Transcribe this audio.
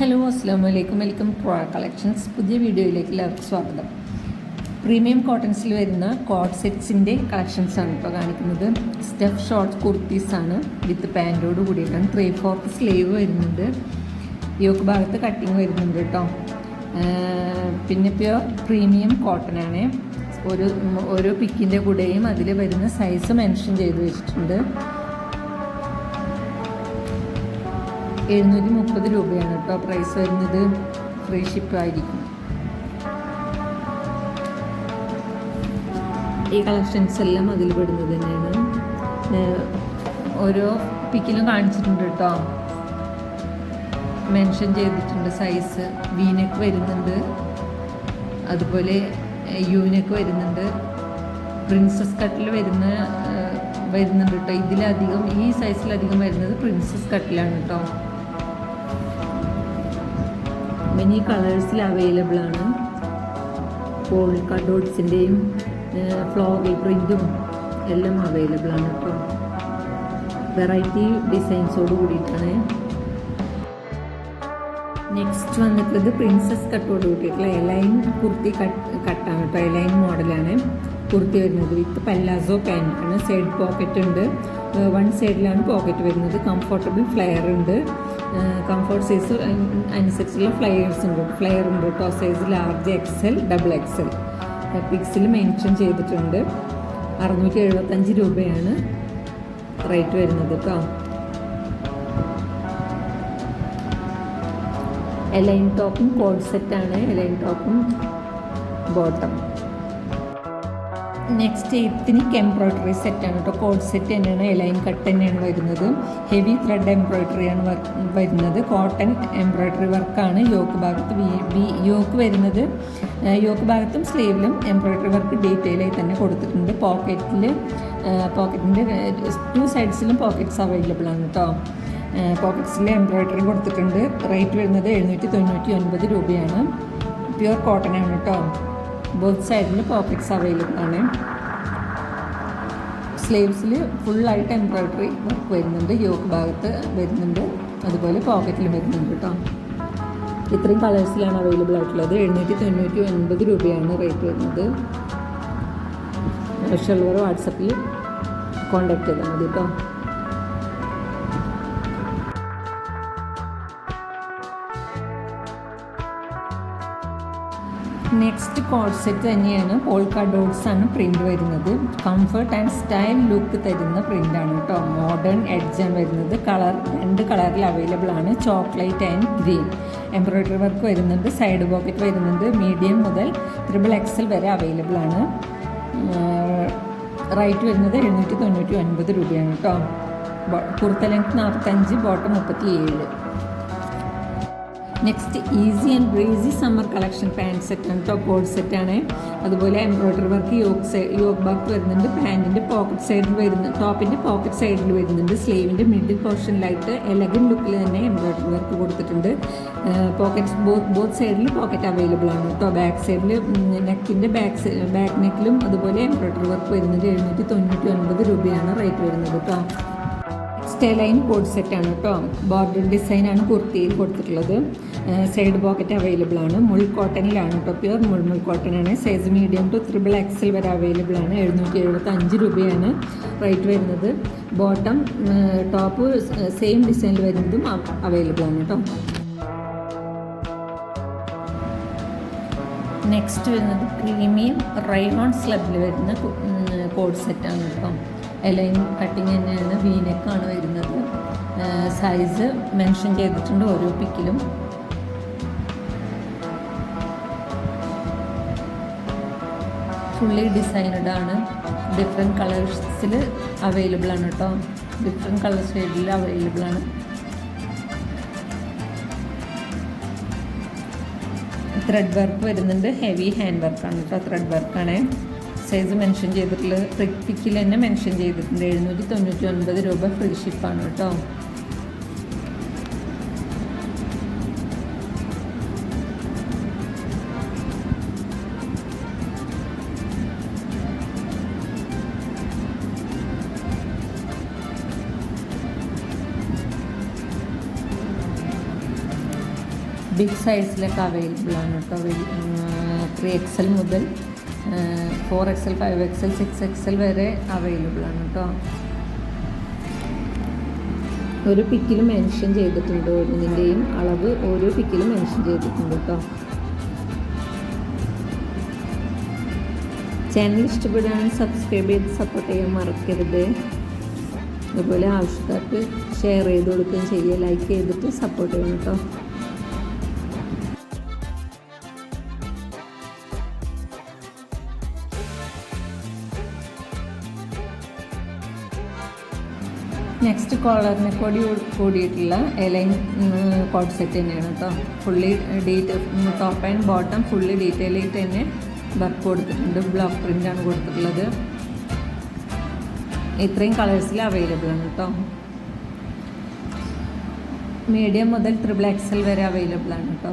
Hello അസ്സാം വലൈക്കും welcome pro collections. പുതിയ വീഡിയോയിലേക്ക് എല്ലാവർക്കും സ്വാഗതം. പ്രീമിയം കോട്ടൺസിൽ വരുന്ന കോട്ട് സെറ്റ്സിന്റെ കളക്ഷൻസാണ് ഇപ്പോൾ കാണിക്കുന്നത്. Steph short കുർത്തീസാണ്. വിത്ത് പാന്റോട് കൂടിയിട്ടാണ്. ത്രീ ഫോർത്ത് സ്ലീവ് വരുന്നുണ്ട്. യോക്ക് ഭാഗത്ത് കട്ടിങ് വരുന്നുണ്ട് കേട്ടോ. പിന്നെ ഇപ്പോൾ പ്രീമിയം കോട്ടൺ ആണ്. ഒരു ഓരോ പിക്കിന്റെ കൂടെയും അതിൽ വരുന്ന സൈസ് മെൻഷൻ ചെയ്ത് വെച്ചിട്ടുണ്ട്. എഴുന്നൂറ്റി മുപ്പത് രൂപയാണ് കേട്ടോ പ്രൈസ് വരുന്നത്. ഫ്രീ ഷിപ്പ് ആയിരിക്കും. ഈ കളക്ഷൻസ് എല്ലാം അതിൽ പെടുന്നത് തന്നെയാണ്. ഓരോ പിക്കിലും കാണിച്ചിട്ടുണ്ട് കേട്ടോ. മെൻഷൻ ചെയ്തിട്ടുണ്ട് സൈസ് വീനക്ക് വരുന്നുണ്ട്. അതുപോലെ യൂനക്ക് വരുന്നുണ്ട്. പ്രിൻസസ് കട്ടിൽ വരുന്ന വരുന്നുണ്ട് കേട്ടോ. ഇതിലധികം ഈ സൈസിലധികം വരുന്നത് പ്രിൻസസ് കട്ടിലാണ് കേട്ടോ. മെനി കളേഴ്സിൽ അവൈലബിൾ ആണ്. പോൾ കട്ടൗട്ട്സിന്റെയും ഫ്ലോഗൽ പ്രിന്റും എല്ലാം അവൈലബിൾ ആണ് കേട്ടോ വെറൈറ്റി ഡിസൈൻസോട് കൂടിയിട്ടാണ്. നെക്സ്റ്റ് വന്നിട്ടുള്ളത് പ്രിൻസസ് കട്ടോട് കൂട്ടിയിട്ടുള്ള എലൈൻ കുർത്തി കട്ട് കട്ടാണ് കേട്ടോ എലൈൻ മോഡലാണ് കുർത്തി വരുന്നത് വിത്ത് പല്ലാസോ പാന്റാണ് സൈഡ് പോക്കറ്റ് ഉണ്ട്. വൺ സൈഡിലാണ് പോക്കറ്റ് വരുന്നത്. കംഫർട്ടബിൾ ഫ്ലെയർ ഉണ്ട്. കംഫർട്ട് സൈസ് അനുസരിച്ചുള്ള ഫ്ലയേഴ്സ് ഉണ്ട്. ഫ്ലയർ ഉണ്ട്. കേട്ടോ size large XL double XL പിക്സിൽ mention ചെയ്തിട്ടുണ്ട്. അറുന്നൂറ്റി എഴുപത്തഞ്ച് രൂപയാണ് റേറ്റ് വരുന്നത് കേട്ടോ എലൈൻ ടോപ്പും കോഡ് സെറ്റാണ് എലൈൻ ടോപ്പും ബോട്ടം നെക്സ്റ്റ് എത്തിനിക് എംബ്രോയ്ഡറി സെറ്റാണ് കേട്ടോ കോഡ് സെറ്റ് തന്നെയാണ് എലൈൻ കട്ട് തന്നെയാണ് വരുന്നത്. ഹെവി ത്രെഡ് എംബ്രോയ്ഡറിയാണ് വരുന്നത്. കോട്ടൺ എംബ്രോയ്ഡറി വർക്കാണ് യോക്ക് ഭാഗത്ത് വി യോക്ക് വരുന്നത്. യോക്ക് ഭാഗത്തും സ്ലീവിലും എംബ്രോയ്ഡറി വർക്ക് ഡീറ്റെയിൽ ആയി തന്നെ കൊടുത്തിട്ടുണ്ട്. പോക്കറ്റിൽ പോക്കറ്റിന്റെ ടു സൈഡ്സിലും പോക്കറ്റ്സ് അവൈലബിൾ ആണ് കേട്ടോ പോക്കറ്റ്സിൽ എംബ്രോയ്ഡറി കൊടുത്തിട്ടുണ്ട്. റേറ്റ് വരുന്നത് എഴുന്നൂറ്റി തൊണ്ണൂറ്റി ഒൻപത് രൂപയാണ്. പ്യുവർ കോട്ടൺ ആണ് കേട്ടോ ബോത്ത് സൈഡിൽ പോക്കറ്റ്സ് അവൈലബിൾ ആണ്. സ്ലീവ്സിൽ ഫുള്ളായിട്ട് എംബ്രോയ്ഡറി വർക്ക് വരുന്നുണ്ട്. യോക്ക് ഭാഗത്ത് വരുന്നുണ്ട്. അതുപോലെ പോക്കറ്റിലും വരുന്നുണ്ട് കേട്ടോ ഇത്രയും കളേഴ്സിലാണ് അവൈലബിൾ ആയിട്ടുള്ളത്. എഴുന്നൂറ്റി തൊണ്ണൂറ്റി ഒൻപത് രൂപയാണ് റേറ്റ് വരുന്നത് ആവശ്യമുള്ളവർ വാട്സപ്പിൽ കോൺടാക്ട് ചെയ്താൽ മതി കേട്ടോ നെക്സ്റ്റ് കോഡ് തന്നെയാണ് പോൾക്ക ഡോട്ട്സ് ആണ് പ്രിന്റ് വരുന്നത്. കംഫർട്ട് ആൻഡ് സ്റ്റൈൽ ലുക്ക് തരുന്ന പ്രിന്റാണ് കേട്ടോ മോഡേൺ എഡ്ജ് ആണ് വരുന്നത്. കളർ രണ്ട് കളറിൽ അവൈലബിൾ ആണ്. Chocolate and green embroidery work വരുന്നുണ്ട്. സൈഡ് പോക്കറ്റ് വരുന്നുണ്ട്. മീഡിയം മുതൽ ത്രിബിൾ എക്സൽ വരെ അവൈലബിൾ ആണ്. റൈറ്റ് വരുന്നത് എഴുന്നൂറ്റി തൊണ്ണൂറ്റി ഒൻപത് രൂപയാണ് കേട്ടോ കുർത്ത ലെങ്ത് നാൽപ്പത്തഞ്ച് ബോട്ടം മുപ്പത്തി ഏഴ് next easy and breezy summer collection pant സെറ്റാണ് ടോപ്പ് സെറ്റ് ആണ്. അതുപോലെ embroidery work yoke side yoke back വരുന്നുണ്ട്. പാന്റിന്റെ പോക്കറ്റ് സൈഡിൽ വരുന്ന ടോപ്പിന്റെ പോക്കറ്റ് സൈഡിൽ വരുന്നുണ്ട്. സ്ലീവിന്റെ മിഡിൽ പോർഷനിലായിട്ട് എലഗൻ ലുക്കിൽ തന്നെ എംബ്രോയ്ഡറി വർക്ക് കൊടുത്തിട്ടുണ്ട്. പോക്കറ്റ്സ് ബോത്ത് ബോത്ത് സൈഡിൽ പോക്കറ്റ് അവൈലബിൾ ആണ് കേട്ടോ ബാക്ക് സൈഡിൽ നെക്കിന്റെ ബാക്ക് ബാക്ക് നെക്കിലും അതുപോലെ എംബ്രോയ്ഡറി വർക്ക് വരുന്നത് എഴുന്നൂറ്റി തൊണ്ണൂറ്റി ഒൻപത് രൂപയാണ് റേറ്റ് വരുന്നത് കേട്ടോ സ്റ്റെലൈൻ ബോർഡ് സെറ്റ് ആണ് കേട്ടോ ബോർഡർ ഡിസൈനാണ് കുർത്തിയിൽ കൊടുത്തിട്ടുള്ളത്. സൈഡ് പോക്കറ്റ് അവൈലബിൾ ആണ്. മുൾ കോട്ടണിലാണ് കേട്ടോ pure മുൾ മുൾ കോട്ടണാണ് size medium to triple XL വരെ അവൈലബിൾ ആണ്. എഴുന്നൂറ്റി എഴുപത്തി അഞ്ച് രൂപയാണ് റേറ്റ് വരുന്നത് ബോട്ടം ടോപ്പ് സെയിം ഡിസൈനിൽ വരുന്നതും അവൈലബിൾ ആണ് കേട്ടോ നെക്സ്റ്റ് വരുന്നത് പ്രീമിയം റൈഹോൺ സ്ലബിൽ വരുന്ന കോഡ് സെറ്റാണ് കേട്ടോ എലൈൻ കട്ടിങ് തന്നെയാണ് വീനെക്കാണ് വരുന്നത്. സൈസ് മെൻഷൻ ചെയ്തിട്ടുണ്ട് ഓരോ പിക്കിലും ഫുള്ളി ഡിസൈനഡ് ആണ്. ഡിഫറെന്റ് കളേഴ്സിൽ അവൈലബിൾ ആണ് കേട്ടോ ഡിഫറെന്റ് കളർ ഷെയ്ഡിൽ അവൈലബിൾ ആണ്. ത്രെഡ് വർക്ക് വരുന്നുണ്ട്. ഹെവി ഹാൻഡ് വർക്കാണ് കേട്ടോ ത്രെഡ് വർക്കാണ് സൈസ് മെൻഷൻ ചെയ്തിട്ടുള്ളത് പിക്കിൽ തന്നെ മെൻഷൻ ചെയ്തിട്ടുണ്ട് എഴുന്നൂറ്റി തൊണ്ണൂറ്റി ഒൻപത് രൂപ ഫ്രീ ഷിപ്പാണ് കേട്ടോ ബിഗ് സൈസിലൊക്കെ അവൈലബിൾ ആണ് കേട്ടോ. ത്രീ എക്സൽ മുതൽ four XL five XL six XL വരെ അവൈലബിൾ ആണ് കേട്ടോ. ഒരു പിക്കിൽ മെൻഷൻ ചെയ്തിട്ടുണ്ട്. ഇതിന്റെയും അളവ് ഓരോ പിക്കിലും മെൻഷൻ ചെയ്തിട്ടുണ്ട് കേട്ടോ. ചാനൽ ഇഷ്ടപ്പെടുകയാണെങ്കിൽ സബ്സ്ക്രൈബ് ചെയ്ത് സപ്പോർട്ട് ചെയ്യാൻ മറക്കരുത്. അതുപോലെ ആവശ്യക്കാർക്ക് ഷെയർ ചെയ്ത് കൊടുക്കുകയും ചെയ്യുക ലൈക്ക് ചെയ്തിട്ട് സപ്പോർട്ട് ചെയ്യണം കേട്ടോ. നെക്സ്റ്റ് കോളറിനെ കൂടി കൂടിയിട്ടുള്ള എലൈൻ കോഡ് സെറ്റ് തന്നെയാണ് കേട്ടോ fully detail top and bottom fully detail ആയിട്ട് തന്നെ വർക്ക് കൊടുത്തിട്ടുണ്ട്. ബ്ലോക്ക് പ്രിന്റാണ് കൊടുത്തിട്ടുള്ളത്. ഇത്രയും കളേഴ്സിൽ അവൈലബിൾ ആണ് കേട്ടോ മീഡിയം മുതൽ ട്രിപ്പിൾ എക്സൽ വരെ അവൈലബിൾ ആണ് കേട്ടോ